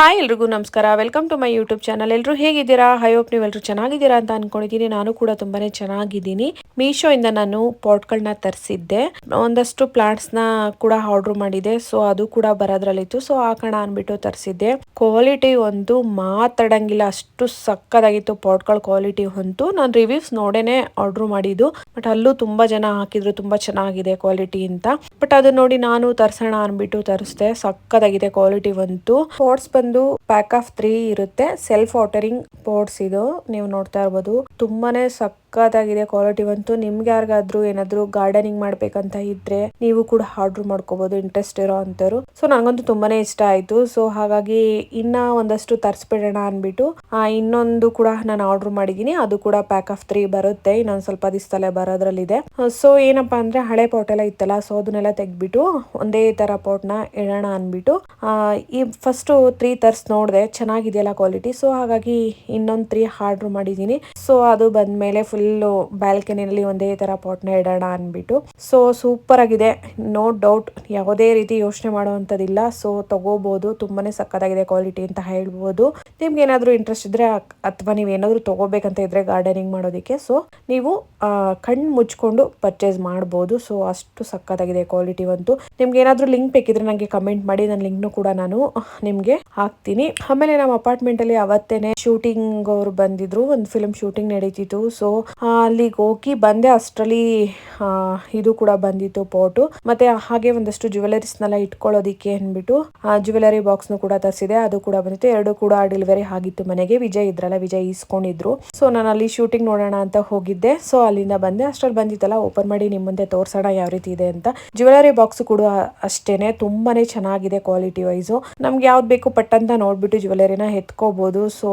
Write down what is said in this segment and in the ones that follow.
Hi ಎಲ್ರಿಗೂ ನಮಸ್ಕಾರ. Welcome to my YouTube channel ಎಲ್ಲರೂ ಹೇಗಿದ್ದೀರಾ? ಐ ಹೋಪ್ ನೀವೆಲ್ಲರೂ ಚೆನ್ನಾಗಿದ್ದೀರಾ ಅಂತ ಅನ್ಕೊಂಡಿದ್ದೀನಿ. ನಾನು ಕೂಡ ತುಂಬಾನೇ ಚೆನ್ನಾಗಿದ್ದೀನಿ. ಮೀಶೋ ಇಂದ ನಾನು ಪಾಟ್ಗಳನ್ನ ತರಿಸಿದ್ದೆ. ಒಂದಷ್ಟು ಪ್ಲಾಂಟ್ಸ್ನ ಕೂಡ ಆರ್ಡರ್ ಮಾಡಿದೆ. ಸೊ ಅದು ಕೂಡ ಬರೋದ್ರಲ್ಲಿತ್ತು. ಸೊ ಹಾಕೋಣ ಅನ್ಬಿಟ್ಟು ತರಿಸಿದ್ದೆ. ಕ್ವಾಲಿಟಿ ಒಂದು ಮಾತಾಡಂಗಿಲ್ಲ. ಅಷ್ಟು ಸಕ್ಕದಾಗಿತ್ತು ಪಾಟ್ಗಳ ಕ್ವಾಲಿಟಿ ಅಂತೂ. ನಾನು ರಿವ್ಯೂಸ್ ನೋಡೇನೆ ಆರ್ಡರ್ ಮಾಡಿದ್ದು. ಬಟ್ ಅಲ್ಲೂ ತುಂಬಾ ಜನ ಹಾಕಿದ್ರು. ತುಂಬಾ ಚೆನ್ನಾಗಿದೆ ಕ್ವಾಲಿಟಿ ಅಂತ. ಬಟ್ ಅದು ನೋಡಿ ನಾನು ತರ್ಸೋಣ ಅನ್ಬಿಟ್ಟು ತರಿಸಿದೆ. ಸಕ್ಕದಾಗಿದೆ ಕ್ವಾಲಿಟಿ ಬಂತು ಪಾಟ್ಸ್ ಬಂದು ಪ್ಯಾಕ್ ಆಫ್ ತ್ರೀ ಇರುತ್ತೆ. ಸೆಲ್ಫ್ ವಾಟರಿಂಗ್ ಪೋರ್ಟ್ಸ್ ಇದು. ನೀವು ನೋಡ್ತಾ ಇರ್ಬೋದು. ತುಂಬಾನೇ ಸಕ್ಕತ್ತಾಗಿದೆ ಕ್ವಾಲಿಟಿ ಬಂತು. ನಿಮ್ಗೆ ಯಾರಿಗಾದ್ರೂ ಏನಾದ್ರು ಗಾರ್ಡನಿಂಗ್ ಮಾಡ್ಬೇಕಂತ ಇದ್ರೆ ನೀವು ಕೂಡ ಆರ್ಡರ್ ಮಾಡ್ಕೋಬಹುದು ಇಂಟ್ರೆಸ್ಟ್ ಇರೋ ಅಂತವ್ರು ಸೊ ನನಗಂತೂ ತುಂಬಾನೇ ಇಷ್ಟ ಆಯ್ತು. ಸೊ ಹಾಗಾಗಿ ಇನ್ನ ಒಂದಷ್ಟು ತರಿಸ್ಬಿಡೋಣ ಅನ್ಬಿಟ್ಟು ಆ ಇನ್ನೊಂದು ಕೂಡ ನಾನು ಆರ್ಡರ್ ಮಾಡಿದೀನಿ. ಅದು ಕೂಡ ಪ್ಯಾಕ್ ಆಫ್ ತ್ರೀ ಬರುತ್ತೆ. ಇನ್ನೊಂದು ಸ್ವಲ್ಪ ದಿವಸದಲ್ಲೇ ಬರೋದ್ರಲ್ಲಿದೆ. ಸೊ ಏನಪ್ಪಾ ಅಂದ್ರೆ ಹಳೆ ಪಾಟ್ ಎಲ್ಲ ಇತ್ತಲ್ಲ ಸೊ ಅದನ್ನೆಲ್ಲ ತೆಗ್ದ್ಬಿಟ್ಟು ಒಂದೇ ತರ ಪಾಟ್ನ ಇಡೋಣ ಅನ್ಬಿಟ್ಟು ಆ, ಈ ಫಸ್ಟ್ ತ್ರೀ ತರ್ಸ್ ನೋಡಿದೆ. ಚೆನ್ನಾಗಿದೆಯಲ್ಲ ಕ್ವಾಲಿಟಿ ಸೊ ಹಾಗಾಗಿ ಇನ್ನೊಂದು ತ್ರೀ ಆರ್ಡರ್ ಮಾಡಿದ್ದೀನಿ ಸೊ ಅದು ಬಂದ್ಮೇಲೆ ಫುಲ್ ಬ್ಯಾಲ್ಕನಿಯಲ್ಲಿ ಒಂದೇ ತರ ಪಾಟ್ನ ಇಡೋಣ ಅಂದ್ಬಿಟ್ಟು. ಸೊ ಸೂಪರ್ ಆಗಿದೆ ನೋ ಡೌಟ್ ಯಾವುದೇ ರೀತಿ ಯೋಚನೆ ಮಾಡುವಂತದಿಲ್ಲ ಸೊ ತಗೋಬೋದು. ತುಂಬಾನೇ ಸಕ್ಕತ್ತಾಗಿದೆ ಕ್ವಾಲಿಟಿ ಅಂತ ಹೇಳ್ಬೋದು. ನಿಮ್ಗೆ ಏನಾದರೂ ಇಂಟ್ರೆಸ್ಟ್ ಇದ್ರೆ ಅಥವಾ ನೀವು ಏನಾದ್ರು ತಗೋಬೇಕಂತ ಇದ್ರೆ ಗಾರ್ಡನಿಂಗ್ ಮಾಡೋದಕ್ಕೆ. ಸೊ ನೀವು ಕಣ್ಣು ಮುಚ್ಕೊಂಡು ಪರ್ಚೇಸ್ ಮಾಡ್ಬೋದು. ಸೊ ಅಷ್ಟು ಸಕ್ಕತ್ತಾಗಿದೆ ಕ್ವಾಲಿಟಿ ಅಂತೂ ನಿಮ್ಗೆ ಏನಾದರೂ ಲಿಂಕ್ ಬೇಕಿದ್ರೆ ನನಗೆ ಕಮೆಂಟ್ ಮಾಡಿ. ನನ್ನ ಲಿಂಕ್ನು ಕೂಡ ನಾನು ನಿಮಗೆ ಹಾಕ್ತೀನಿ. ಆಮೇಲೆ ನಮ್ಮ ಅಪಾರ್ಟ್ಮೆಂಟ್ ಅಲ್ಲಿ ಅವತ್ತೇನೆ ಶೂಟಿಂಗ್ ಅವ್ರು ಬಂದಿದ್ರು. ಒಂದು ಫಿಲ್ಮ್ ಶೂಟಿಂಗ್ ನಡೀತಿತ್ತು. ಸೊ ಅಲ್ಲಿಗೆ ಹೋಗಿ ಬಂದೆ. ಅಷ್ಟರಲ್ಲಿ ಇದು ಕೂಡ ಬಂದಿತ್ತು ಪೋಟು. ಮತ್ತೆ ಹಾಗೆ ಒಂದಷ್ಟು ಜ್ಯುವೆಲರೀಸ್ನೆಲ್ಲ ಇಟ್ಕೊಳ್ಳೋದಿಕ್ಕೆ ಅಂದ್ಬಿಟ್ಟು ಜ್ಯುವೆಲರಿ ಬಾಕ್ಸ್ನು ಕೂಡ ತರಿಸಿದೆ. ಅದು ಕೂಡ ಬಂದಿತ್ತು. ಎರಡು ಕೂಡ ಡೆಲಿವರಿ ಆಗಿತ್ತು ಮನೆಗೆ. ವಿಜಯ್ ಇದ್ರಲ್ಲ, ವಿಜಯ್ ಇಸ್ಕೊಂಡಿದ್ರು ಸೊ ನಾನು ಅಲ್ಲಿ ಶೂಟಿಂಗ್ ನೋಡೋಣ ಅಂತ ಹೋಗಿದ್ದೆ. ಸೊ ಅಲ್ಲಿಂದ ಬಂದೆ. ಅಷ್ಟರಲ್ಲಿ ಬಂದಿತ್ತಲ್ಲ ಓಪನ್ ಮಾಡಿ ನಿಮ್ಮ ಮುಂದೆ ತೋರ್ಸೋಣ ಯಾವ ರೀತಿ ಇದೆ ಅಂತ. ಜ್ಯುವೆಲರಿ ಬಾಕ್ಸ್ ಕೂಡ ಅಷ್ಟೇನೆ. ತುಂಬಾನೇ ಚೆನ್ನಾಗಿದೆ ಕ್ವಾಲಿಟಿ ವೈಸ್ ನಮ್ಗೆ ಯಾವ್ದು ಬೇಕು ಪಟ್ಟಂತ ನೋಡ್ಬಿಟ್ಟು ಜ್ಯುವೆಲರಿನ ಎತ್ಕೋಬಹುದು ಸೊ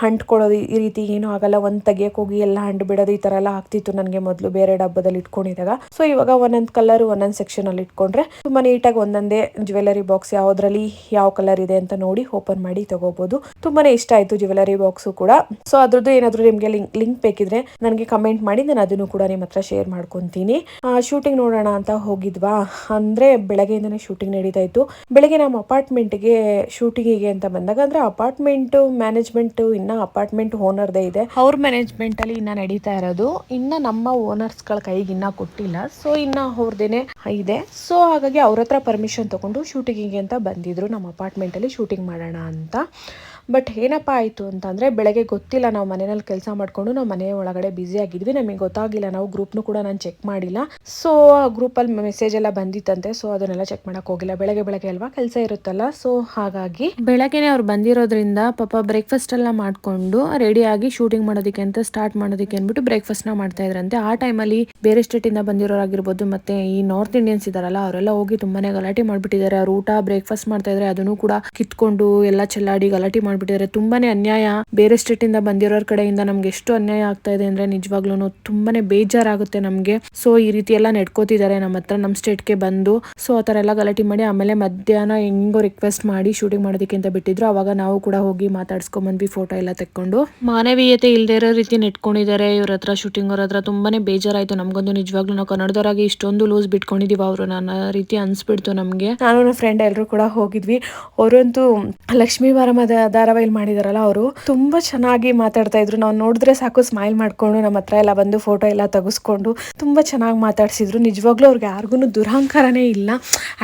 ಹಂಟ್ಕೊಳ್ಳೋದು ಈ ರೀತಿ ಏನೂ ಆಗಲ್ಲ. ಒಂದ್ ತೆಗಿಯಕ್ ಹೋಗಿ ಎಲ್ಲ ಹಂಡ್ ಬಿಡೋದು ಈ ತರ ಎಲ್ಲ ಆಗ್ತಿತ್ತು ನನಗೆ ಮೊದಲು ಬೇರೆ ಡಬ್ಬದಲ್ಲಿ ಇಟ್ಕೊಂಡಿದ್ದಾಗ. ಸೊ ಇವಾಗ ಒಂದೊಂದು ಕಲರ್ ಒಂದೊಂದು ಸೆಕ್ಷನ್ ಅಲ್ಲಿ ಇಟ್ಕೊಂಡ್ರೆ ತುಂಬಾ ನೀಟಾಗಿ ಒಂದೊಂದೇ ಜ್ಯುವೆಲರಿ ಬಾಕ್ಸ್ ಯಾವ್ದ್ರಲ್ಲಿ ಯಾವ ಕಲರ್ ಇದೆ ಅಂತ ನೋಡಿ ಓಪನ್ ಮಾಡಿ ತಗೋಬಹುದು ತುಂಬಾನೇ ಇಷ್ಟ ಆಯ್ತು ಜ್ಯುವೆಲರಿ ಬಾಕ್ಸ್ ಕೂಡ. ಸೊ ಅದ್ರದ್ದು ಏನಾದ್ರು ನಿಮ್ಗೆ ಲಿಂಕ್ ಲಿಂಕ್ ಬೇಕಿದ್ರೆ ನನಗೆ ಕಮೆಂಟ್ ಮಾಡಿ, ನಾನು ಅದನ್ನು ಕೂಡ ನಿಮ್ಮ ಹತ್ರ ಶೇರ್ ಮಾಡ್ಕೊಂತೀನಿ. ಶೂಟಿಂಗ್ ನೋಡೋಣ ಅಂತ ಹೋಗಿದ್ವಾ? ಅಂದ್ರೆ ಬೆಳಗ್ಗೆಯಿಂದನೇ ಶೂಟಿಂಗ್ ನಡೀತಾ ಇತ್ತು. ಬೆಳಗ್ಗೆ ನಮ್ಮ ಅಪಾರ್ಟ್ಮೆಂಟ್ಗೆ ಶೂಟಿಂಗಿಗೆ ಅಂತ ಬಂದಾಗ, ಅಂದ್ರೆ ಅಪಾರ್ಟ್ಮೆಂಟ್ ಮ್ಯಾನೇಜ್ಮೆಂಟ್ ಇನ್ನ ಅಪಾರ್ಟ್ಮೆಂಟ್ ಓನರ್ದೇ ಇದೆ. ಅವ್ರ ಮ್ಯಾನೇಜ್ಮೆಂಟಲ್ಲಿ ಇನ್ನ ನಡೀತಾ ಇರೋದು. ಇನ್ನು ನಮ್ಮ ಓನರ್ಸ್ಗಳ ಕೈಗೆ ಇನ್ನೂ ಕೊಟ್ಟಿಲ್ಲ. ಸೊ ಇನ್ನು ಅವ್ರದ್ದೇನೆ ಇದೆ. ಸೊ ಹಾಗಾಗಿ ಅವ್ರ ಹತ್ರ ಪರ್ಮಿಷನ್ ತೊಗೊಂಡು ಶೂಟಿಂಗಿಗೆ ಅಂತ ಬಂದಿದ್ರು. ನಮ್ಮ ಅಪಾರ್ಟ್ಮೆಂಟಲ್ಲಿ ಶೂಟಿಂಗ್ ಮಾಡೋಣ ಅಂತ. ಬಟ್ ಏನಪ್ಪ ಆಯಿತು ಅಂತಂದರೆ ಬೆಳಗ್ಗೆ ಗೊತ್ತಿಲ್ಲ ನಾವು ಮನೆಯಲ್ಲಿ ಕೆಲಸ ಮಾಡಿಕೊಂಡು ನಾವು ಮನೆ ಒಳಗಡೆ ಬ್ಯುಸಿ ಆಗಿದ್ವಿ. ನಮಗೆ ಗೊತ್ತಾಗಿಲ್ಲ. ನಾವು ಗ್ರೂಪ್ನು ಕೂಡ ನಾನು ಚೆಕ್ ಮಾಡಿಲ್ಲ. ಸೊ ಆ ಗ್ರೂಪಲ್ಲಿ ಮೆಸೇಜ್ ಎಲ್ಲ ಬಂದಿತ್ತಂತೆ. ಸೊ ಅದನ್ನೆಲ್ಲ ಚೆಕ್ ಮಾಡೋಕೆ ಹೋಗಿಲ್ಲ. ಬೆಳಗ್ಗೆ ಬೆಳಗ್ಗೆ ಅಲ್ವಾ ಕೆಲಸ ಇರುತ್ತಲ್ಲ. ಸೊ ಹಾಗಾಗಿ ಬೆಳಗ್ಗೆನೆ ಅವ್ರು ಬಂದಿರೋದ್ರಿಂದ ಪಾಪ ಬ್ರೇಕ್ಫಾಸ್ಟ್ ಎಲ್ಲ ಮಾಡಿಕೊಂಡು ರೆಡಿಯಾಗಿ ಶೂಟಿಂಗ್ ಮಾಡೋದಕ್ಕೆ ಅಂತ ಸ್ಟಾರ್ಟ್ ಮಾಡೋದಕ್ಕೆ ಅಂದ್ಬಿಟ್ಟು ಬ್ರೇಕ್ಫಾಸ್ಟ್ನ ಮಾಡ್ತಾ ಇದ್ರಂತೆ. ಆ ಟೈಮಲ್ಲಿ ಬೇರೆ ಸ್ಟೇಟಿಂದ ಬಂದಿರೋರಾಗಿರ್ಬೋದು ಮತ್ತೆ ಈ ನಾರ್ತ್ ಇಂಡಿಯನ್ಸ್ ಇದಾರಲ್ಲ, ಅವರೆಲ್ಲ ಹೋಗಿ ತುಂಬಾನೇ ಗಲಾಟೆ ಮಾಡ್ಬಿಟ್ಟಿದ್ದಾರೆ. ಅವ್ರು ಊಟ ಬ್ರೇಕ್ಫಾಸ್ಟ್ ಮಾಡ್ತಾ ಇದ್ರೆ ಅದನ್ನು ಕೂಡ ಕಿತ್ಕೊಂಡು ಎಲ್ಲ ಚೆಲ್ಲಾಡಿ ಗಲಾಟೆ ಮಾಡ್ಬಿಟ್ಟಿದ್ದಾರೆ ತುಂಬಾನೇ ಅನ್ಯಾಯ. ಬೇರೆ ಸ್ಟೇಟ್ ಇಂದ ಬಂದಿರೋರ್ ಕಡೆಯಿಂದ ನಮ್ಗೆ ಎಷ್ಟು ಅನ್ಯಾಯ ಆಗ್ತಾ ಇದೆ ಅಂದ್ರೆ ನಿಜವಾಗ್ಲೂ ತುಂಬಾನೇ ಬೇಜಾರಾಗುತ್ತೆ ನಮ್ಗೆ. ಸೊ ಈ ರೀತಿ ಎಲ್ಲ ನೆಡ್ಕೋತಿದ್ದಾರೆ ನಮ್ಮ ಹತ್ರ ನಮ್ಮ ಸ್ಟೇಟ್ಗೆ ಬಂದು. ಸೊ ಆತರ ಎಲ್ಲ ಗಲಾಟೆ ಮಾಡಿ ಆಮೇಲೆ ಮಧ್ಯಾಹ್ನ ಹೆಂಗೋ ರಿಕ್ವೆಸ್ಟ್ ಮಾಡಿ ಶೂಟಿಂಗ್ ಮಾಡೋದಕ್ಕೆ ಅಂತ ಬಿಟ್ಟಿದ್ರು. ಅವಾಗ ನಾವು ಕೂಡ ಹೋಗಿ ಮಾತಾಡ್ಸ್ಕೊಂಡ್ ಬಂದ್ವಿ ಫೋಟೋ ಎಲ್ಲ ತೆಕ್ಕೊಂಡು. ಮಾನವೀಯತೆ ಇಲ್ಲದೆ ಇರೋ ರೀತಿ ನೆಟ್ಕೊಂಡಿದ್ದಾರೆ ಇವ್ರ ಹತ್ರ ಶೂಟಿಂಗ್ ಅವ್ರ ಹತ್ರ ತುಂಬಾನೇ ಬೇಜಾರಾಯ್ತು. ನಮ್ಗೊಂದು ನಿಜವಾಗ್ಲೂ ನಾವು ಕನ್ನಡದವರಾಗಿ ಇಷ್ಟೊಂದು ಲೂಸ್ ಬಿಟ್ಕೊಂಡಿದೀವಿ ಅವರು. ನನ್ನ ರೀತಿ ಅನ್ಸ್ಬಿಡ್ತು ನಮ್ಗೆ. ನಾನು ನನ್ನ ಫ್ರೆಂಡ್ ಎಲ್ಲರೂ ಕೂಡ ಹೋಗಿದ್ವಿ. ಅವರಂತೂ ಲಕ್ಷ್ಮೀ ವಾರಮ ಧಾರಾವಾಹಿಲ್ ಮಾಡಿದಾರಲ್ಲ ಅವರು. ತುಂಬಾ ಚೆನ್ನಾಗಿ ಮಾತಾಡ್ತಾ ಇದ್ರು. ನಾವು ನೋಡಿದ್ರೆ ಸಾಕು ಸ್ಮೈಲ್ ಮಾಡ್ಕೊಂಡು ನಮ್ಮ ಹತ್ರ ಎಲ್ಲ ಬಂದು ಫೋಟೋ ಎಲ್ಲ ತೆಗೆಸ್ಕೊಂಡು ತುಂಬಾ ಚೆನ್ನಾಗಿ ಮಾತಾಡ್ಸಿದ್ರು. ನಿಜವಾಗ್ಲೂ ಅವ್ರಿಗೆ ಯಾರಿಗೂ ದುರಹಂಕಾರನೇ ಇಲ್ಲ.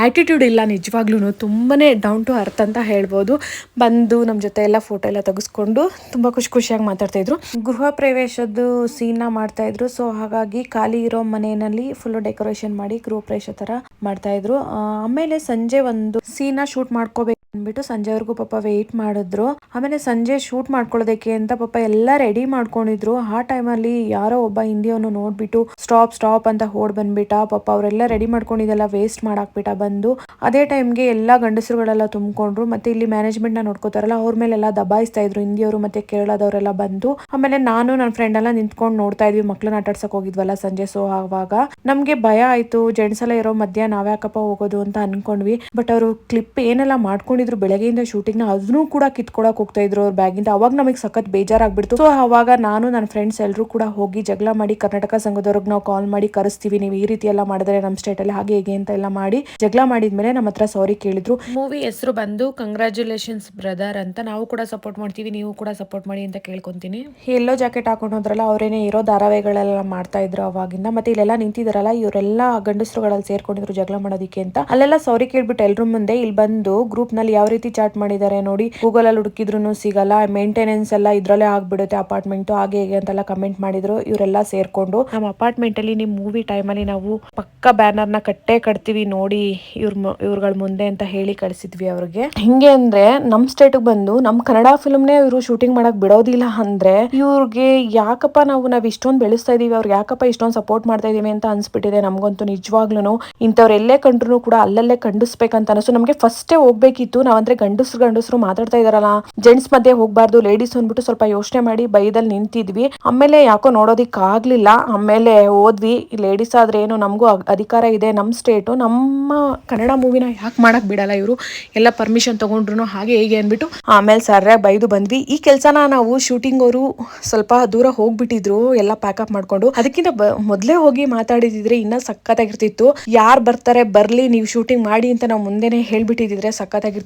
ಆಟಿಟ್ಯೂಡ್ ಇಲ್ಲ ನಿಜವಾಗ್ಲೂ ತುಂಬಾನೇ ಡೌನ್ ಟು ಅರ್ತ್ ಅಂತ ಹೇಳ್ಬೋದು. ಬಂದು ನಮ್ಮ ಜೊತೆ ಎಲ್ಲ ಫೋಟೋ ಎಲ್ಲ ತೆಗೆಸ್ಕೊಂಡು ತುಂಬಾ ಖುಷಿ ಖುಷಿಯಾಗಿ ಮಾತಾಡ್ತಾ ಇದ್ರು. ಗೃಹ ಪ್ರವೇಶದ್ದು ಸೀನ್ ಮಾಡ್ತಾ ಇದ್ರು. ಸೊ ಹಾಗಾಗಿ ಖಾಲಿ ಇರೋ ಮನೆಯಲ್ಲಿ ಫುಲ್ ಡೆಕೋರೇಷನ್ ಮಾಡಿ ಗೃಹ ಪ್ರವೇಶ ತರ ಮಾಡ್ತಾ ಇದ್ರು. ಆಮೇಲೆ ಸಂಜೆ ಒಂದು ಸೀನ ಶೂಟ್ ಮಾಡ್ಕೋಬೇಕು ಅಂದ್ಬಿಟ್ಟು ಸಂಜೆವರೆಗೂ ಪಾಪ ವೆಯ್ಟ್ ಮಾಡಿದ್ರು. ಆಮೇಲೆ ಸಂಜೆ ಶೂಟ್ ಮಾಡ್ಕೊಳ್ಳೋದಕ್ಕೆ ಅಂತ ಪಾಪ ಎಲ್ಲ ರೆಡಿ ಮಾಡ್ಕೊಂಡಿದ್ರು. ಆ ಟೈಮಲ್ಲಿ ಯಾರೋ ಒಬ್ಬ ಹಿಂದಿಯವನು ನೋಡ್ಬಿಟ್ಟು ಸ್ಟಾಪ್ ಸ್ಟಾಪ್ ಅಂತ ಹೋಡ್ ಬಂದ್ಬಿಟ್ಟ. ಪಾಪ ಅವರೆಲ್ಲ ರೆಡಿ ಮಾಡ್ಕೊಂಡಿದ್ದೆಲ್ಲ ವೇಸ್ಟ್ ಮಾಡಾಕ್ಬಿಟ್ಟ ಬಂದು. ಅದೇ ಟೈಮ್ಗೆ ಎಲ್ಲ ಗಂಡಸರುಗಳೆಲ್ಲ ತುಂಬಿಕೊಂಡ್ರು. ಮತ್ತೆ ಇಲ್ಲಿ ಮ್ಯಾನೇಜ್ಮೆಂಟ್ನ ನೋಡ್ಕೋತಾರಲ್ಲ, ಅವ್ರ ಮೇಲೆಲ್ಲ ದಬಾಯಿಸ್ತಾ ಇದ್ರು. ಹಿಂದಿಯವರು ಮತ್ತೆ ಕೇರಳದವರೆಲ್ಲ ಬಂದು. ಆಮೇಲೆ ನಾನು ನನ್ನ ಫ್ರೆಂಡ್ ಎಲ್ಲ ನಿಂತ್ಕೊಂಡು ನೋಡ್ತಾ ಇದ್ವಿ. ಮಕ್ಳನ್ನ ಆಟಾಡ್ಸಕ್ ಹೋಗಿದ್ವಲ್ಲ ಸಂಜೆ. ಸೊ ಆವಾಗ ನಮ್ಗೆ ಭಯ ಆಯ್ತು. ಜೆಂಟ್ಸ್ ಎಲ್ಲ ಇರೋ ಮಧ್ಯ ನಾವ್ಯಾಕಪ್ಪ ಹೋಗೋದು ಅಂತ ಅನ್ಕೊಂಡ್ವಿ. ಬಟ್ ಅವರು ಕ್ಲಿಪ್ ಏನೆಲ್ಲ ಮಾಡ್ಕೊಂಡಿದ್ರು ಮಾಡ್ಕೊಂಡಿದ್ರು ಬೆಳಗ್ಗೆಯಿಂದ ಶೂಟಿಂಗ್ನ ಅದನ್ನು ಕೂಡ ಕಿತ್ಕೊಳಕ್ ಹೋಗ್ತಾ ಇದ್ರು ಅವ್ರ ಬ್ಯಾಗಿಂದ ಅವಾಗ ನಮಗೆ ಸಖತ್ ಬೇಜಾರಾಗ್ಬಿಡ್ತು. ಸೊ ಅವಾಗ ನಾನು ನನ್ನ ಫ್ರೆಂಡ್ಸ್ ಎಲ್ಲರೂ ಕೂಡ ಹೋಗಿ ಜಗಳ ಮಾಡಿ ಕರ್ನಾಟಕ ಸಂಘದವ್ರಿಗೆ ನಾವು ಕಾಲ್ ಮಾಡಿ ಕರೆಸ್ತೀವಿ. ನೀವು ಈ ರೀತಿ ಎಲ್ಲ ಮಾಡಿದ್ರೆ ನಮ್ಮ ಸ್ಟೇಟ್ ಅಲ್ಲಿ ಹಾಗೆ ಹೇಗೆ ಅಂತ ಎಲ್ಲ ಮಾಡಿ ಜಗಳ ಮಾಡಿದ್ಮೇಲೆ ನಮ್ಮ ಹತ್ರ ಸಾರಿ ಕೇಳಿದ್ರು. ಮೂವಿ ಹೆಸರು ಬಂದು ಕಂಗ್ರಾಚುಲೇಷನ್ಸ್ ಬ್ರದರ್ ಅಂತ ನಾವು ಕೂಡ ಸಪೋರ್ಟ್ ಮಾಡ್ತೀವಿ. ನೀವು ಕೂಡ ಸಪೋರ್ಟ್ ಮಾಡಿ ಅಂತ ಕೇಳ್ಕೊಂತೀನಿ. ಎಲ್ಲೋ ಜಾಕೆಟ್ ಹಾಕೊಂಡು ಹೋದ್ರಲ್ಲ ಅವರೇನೆ ಇರೋ ಧಾರಾವಾಹಿಗಳೆಲ್ಲ ಮಾಡ್ತಾ ಇದ್ರು ಅವಾಗಿಂದ. ಮತ್ತೆ ಇಲ್ಲೆಲ್ಲ ನಿಂತಿದಾರಲ್ಲ ಇವರೆಲ್ಲ ಗಂಡಸರುಗಳಲ್ಲಿ ಸೇರ್ಕೊಂಡಿದ್ರು ಜಗಳ ಮಾಡೋದಿಕ್ಕೆ ಅಂತ. ಅಲ್ಲೆಲ್ಲ ಸಾರಿ ಕೇಳ್ಬಿಟ್ಟು ಎಲ್ಲರೂ ಮುಂದೆ ಇಲ್ಲಿ ಬಂದು ಗ್ರೂಪ್ನಲ್ಲಿ ಯಾವ ರೀತಿ ಚಾಟ್ ಮಾಡಿದ್ದಾರೆ ನೋಡಿ. ಗೂಗಲ್ ಅಲ್ಲಿ ಹುಡುಕಿದ್ರು ಸಿಗಲ್ಲ. ಮೇಂಟೆನೆನ್ಸ್ ಎಲ್ಲ ಇದ್ರಲ್ಲೇ ಆಗ್ಬಿಡುತ್ತೆ ಅಪಾರ್ಟ್ಮೆಂಟ್ ಹಾಗೆ ಹೇಗೆ ಅಂತೆಲ್ಲ ಕಮೆಂಟ್ ಮಾಡಿದ್ರು. ಇವರೆಲ್ಲ ಸೇರ್ಕೊಂಡು. ನಮ್ಮ ಅಪಾರ್ಟ್ಮೆಂಟ್ ಅಲ್ಲಿ ನಿಮ್ ಮೂವಿ ಟೈಮ್ ಅಲ್ಲಿ ನಾವು ಪಕ್ಕ ಬ್ಯಾನರ್ನ ಕಟ್ಟೆ ಕಟ್ತೀವಿ ನೋಡಿ ಇವ್ರ ಇವ್ರಗಳ ಮುಂದೆ ಅಂತ ಹೇಳಿ ಕಳಿಸಿದ್ವಿ ಅವ್ರಿಗೆ. ಹಿಂಗೆ ಅಂದ್ರೆ ನಮ್ ಸ್ಟೇಟ್ ಬಂದು ನಮ್ ಕನ್ನಡ ಫಿಲ್ಮ್ ನೇ ಇವರು ಶೂಟಿಂಗ್ ಮಾಡಕ್ ಬಿಡೋದಿಲ್ಲ ಅಂದ್ರೆ ಇವ್ರಿಗೆ ಯಾಕಪ್ಪ ನಾವು ನಾವ್ ಇಷ್ಟೊಂದು ಬೆಳೆಸ್ತಾ ಇದೀವಿ, ಅವ್ರಿಗೆ ಯಾಕಪ್ಪ ಇಷ್ಟೊಂದು ಸಪೋರ್ಟ್ ಮಾಡ್ತಾ ಇದೀವಿ ಅಂತ ಅನ್ಸ್ಬಿಟ್ಟಿದೆ ನಮ್ಗಂತೂ ನಿಜವಾಗ್ಲೂ ಇಂಥವ್ರು ಎಲ್ಲೇ ಕಂಡ್ರು ಕೂಡ ಅಲ್ಲಲ್ಲೇ ಕಂಡಿಸ್ಬೇಕಂತ ಅನಿಸ್ತು. ನಮಗೆ ಫಸ್ಟೇ ಹೋಗ್ಬೇಕಿತ್ತು. ನಾವಂದ್ರೆ ಗಂಡಸ್ರು ಗಂಡಸ್ರು ಮಾತಾಡ್ತಾ ಇದಾರಲ್ಲ. ಜೆಂಟ್ಸ್ ಮಧ್ಯೆ ಹೋಗ್ಬಾರ್ದು ಲೇಡೀಸ್ ಅಂದ್ಬಿಟ್ಟು ಸ್ವಲ್ಪ ಯೋಚನೆ ಮಾಡಿ ಬೈದಲ್ಲಿ ನಿಂತಿದ್ವಿ. ಆಮೇಲೆ ಯಾಕೋ ನೋಡೋದಿಕ್ ಆಗ್ಲಿಲ್ಲ ಆಮೇಲೆ ಹೋದ್ವಿ. ಲೇಡೀಸ್ ಆದ್ರೆ ಏನು, ನಮಗೂ ಅಧಿಕಾರ ಇದೆ. ನಮ್ಮ ಸ್ಟೇಟು ನಮ್ಮ ಕನ್ನಡ ಮೂವಿನ ಯಾಕೆ ಮಾಡಕ್ ಬಿಡಲ್ಲ ಇವರು? ಎಲ್ಲ ಪರ್ಮಿಷನ್ ತಗೊಂಡ್ರು ಹಾಗೆ ಹೇಗೆ ಅಂದ್ಬಿಟ್ಟು ಆಮೇಲೆ ಸರ್ರೆ ಬೈದು ಬಂದ್ವಿ. ಈ ಕೆಲಸನ ನಾವು ಶೂಟಿಂಗ್ ಅವರು ಸ್ವಲ್ಪ ದೂರ ಹೋಗ್ಬಿಟ್ಟಿದ್ರು. ಎಲ್ಲ ಪ್ಯಾಕಪ್ ಮಾಡ್ಕೊಂಡು. ಅದಕ್ಕಿಂತ ಮೊದ್ಲೇ ಹೋಗಿ ಮಾತಾಡಿದಿದ್ರೆ ಇನ್ನ ಸಖತ್ತಾಗಿರ್ತಿತ್ತು. ಯಾರು ಬರ್ತಾರೆ, ಬರ್ಲಿ, ನೀವು ಶೂಟಿಂಗ್ ಮಾಡಿ ಅಂತ ನಾವು ಮುಂದೆನೆ ಹೇಳ್ಬಿಟ್ಟಿದ್ರೆ ಸಖತ್ತಾಗಿರ್ತಿತ್ತು.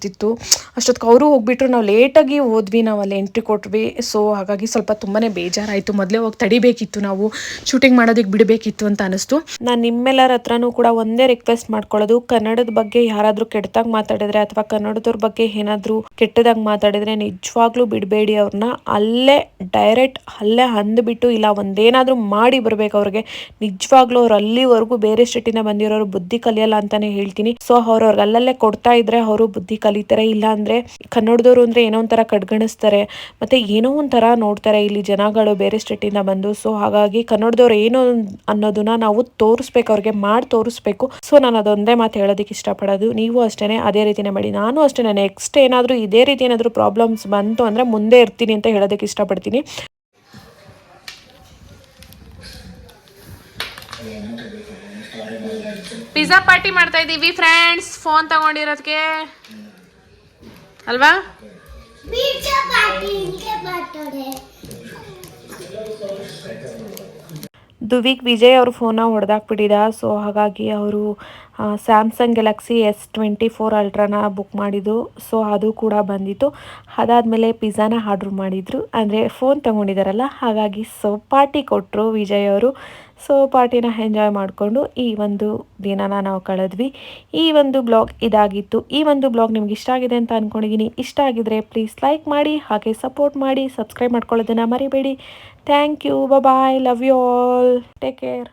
ಅಷ್ಟೊತ್ತಿಗೆ ಅವರು ಹೋಗ್ಬಿಟ್ರು. ನಾವು ಲೇಟಾಗಿ ಹೋದ್ವಿ. ನಾವು ಅಲ್ಲಿ ಎಂಟ್ರಿ ಕೊಟ್ವಿ. ಸೊ ಹಾಗಾಗಿ ಸ್ವಲ್ಪ ತುಂಬಾನೇ ಬೇಜಾರಾಯಿತು. ಮೊದಲೇ ಹೋಗಿ ತಡಿಬೇಕಿತ್ತು ನಾವು. ಶೂಟಿಂಗ್ ಮಾಡೋದಕ್ಕೆ ಬಿಡಬೇಕಿತ್ತು ಅಂತ ಅನಿಸ್ತು. ನಾನು ನಿಮ್ಮೆಲ್ಲರ ಹತ್ರನೂ ಕೂಡ ಒಂದೇ ರಿಕ್ವೆಸ್ಟ್ ಮಾಡ್ಕೊಳ್ಳೋದು. ಕನ್ನಡದ ಬಗ್ಗೆ ಯಾರಾದರೂ ಕೆಟ್ಟದಾಗ ಮಾತಾಡಿದ್ರೆ ಅಥವಾ ಕನ್ನಡದವ್ರ ಬಗ್ಗೆ ಏನಾದರೂ ಕೆಟ್ಟದಾಗ ಮಾತಾಡಿದ್ರೆ ನಿಜವಾಗ್ಲೂ ಬಿಡಬೇಡಿ ಅವ್ರನ್ನ ಅಲ್ಲೇ ಡೈರೆಕ್ಟ್ ಅಲ್ಲೇ ಅಂದ್ಬಿಟ್ಟು ಇಲ್ಲ, ಒಂದೇನಾದರೂ ಮಾಡಿ ಬರಬೇಕು ಅವ್ರಿಗೆ. ನಿಜವಾಗ್ಲೂ ಅವ್ರು ಅಲ್ಲಿವರೆಗೂ ಬೇರೆ ಸ್ಟೇಟಿಂದ ಬಂದಿರೋರು ಬುದ್ಧಿ ಕಲಿಯಲ್ಲ ಅಂತಾನೆ ಹೇಳ್ತೀನಿ. ಸೊ ಅವ್ರವ್ರಿಗೆ ಅಲ್ಲಲ್ಲೇ ಕೊಡ್ತಾ ಇದ್ರೆ ಅವರು ಬುದ್ಧಿ ಕಲಿತಾರೆ, ಇಲ್ಲ ಅಂದ್ರೆ ಕನ್ನಡದವರು ಅಂದ್ರೆ ಏನೋ ಒಂಥರ ಕಡ್ಗಣಿಸ್ತಾರೆ, ಮತ್ತೆ ಏನೋ ಒಂಥರ ನೋಡ್ತಾರೆ ಇಲ್ಲಿ ಜನಗಳು ಬೇರೆ ಸ್ಟೇಟಿಂದ ಬಂದು. ಸೊ ಹಾಗಾಗಿ ಕನ್ನಡದವ್ರು ಏನು ಅನ್ನೋದನ್ನ ನಾವು ತೋರಿಸ್ಬೇಕು, ಅವ್ರಿಗೆ ಮಾಡಿ ತೋರಿಸ್ಬೇಕು. ಸೊ ನಾನು ಅದೊಂದೇ ಮಾತು ಹೇಳೋದಕ್ಕೆ ಇಷ್ಟಪಡೋದು. ನೀವು ಅಷ್ಟೇ ಅದೇ ರೀತಿನೇ ಮಾಡಿ. ನಾನು ಅಷ್ಟೇ ನೆಕ್ಸ್ಟ್ ಏನಾದರೂ ಇದೇ ರೀತಿ ಏನಾದರೂ ಪ್ರಾಬ್ಲಮ್ಸ್ ಬಂತು ಅಂದರೆ ಮುಂದೆ ಇರ್ತೀನಿ ಅಂತ ಹೇಳೋದಕ್ಕೆ ಇಷ್ಟಪಡ್ತೀನಿ. ಪಿಜ್ಜಾ ಪಾರ್ಟಿ ಮಾಡ್ತಾ ಇದ್ದೀವಿ ಫ್ರೆಂಡ್ಸ್ ಫೋನ್ ತಗೊಂಡಿರೋದಕ್ಕೆ ಅಲ್ವಾ. ದುವಿಕ್ ವಿಜಯ್ ಅವರು ಫೋನ ಹೊಡೆದಾಕ್ಬಿಟ್ಟಿದ? ಸೊ ಹಾಗಾಗಿ ಅವರು Samsung Galaxy S twenty four ಅಲ್ಟ್ರಾನ book ಮಾಡಿದ್ದು. ಸೊ ಅದು ಕೂಡ ಬಂದಿತ್ತು. ಅದಾದಮೇಲೆ ಪಿಜ್ಜಾನ ಆರ್ಡ್ರ್ ಮಾಡಿದರು. ಅಂದರೆ ಫೋನ್ ತೊಗೊಂಡಿದ್ದಾರಲ್ಲ ಹಾಗಾಗಿ ಸೊ ಪಾರ್ಟಿ ಕೊಟ್ಟರು ವಿಜಯ್ ಅವರು. ಸೊ ಪಾರ್ಟಿನ ಎಂಜಾಯ್ ಮಾಡಿಕೊಂಡು ಈ ಒಂದು ದಿನನ ನಾವು ಕಳೆದ್ವಿ. ಈ ಒಂದು ಬ್ಲಾಗ್ ಇದಾಗಿತ್ತು. ಈ ಒಂದು ಬ್ಲಾಗ್ ನಿಮ್ಗೆ ಇಷ್ಟ ಆಗಿದೆ ಅಂತ ಅಂದ್ಕೊಂಡಿದ್ದೀನಿ ಇಷ್ಟ ಆಗಿದ್ರೆ ಪ್ಲೀಸ್ ಲೈಕ್ ಮಾಡಿ, ಹಾಗೆ ಸಪೋರ್ಟ್ ಮಾಡಿ ಸಬ್ಸ್ಕ್ರೈಬ್ ಮಾಡ್ಕೊಳ್ಳೋದನ್ನು ಮರಿಬೇಡಿ. Thank you bye love you all take care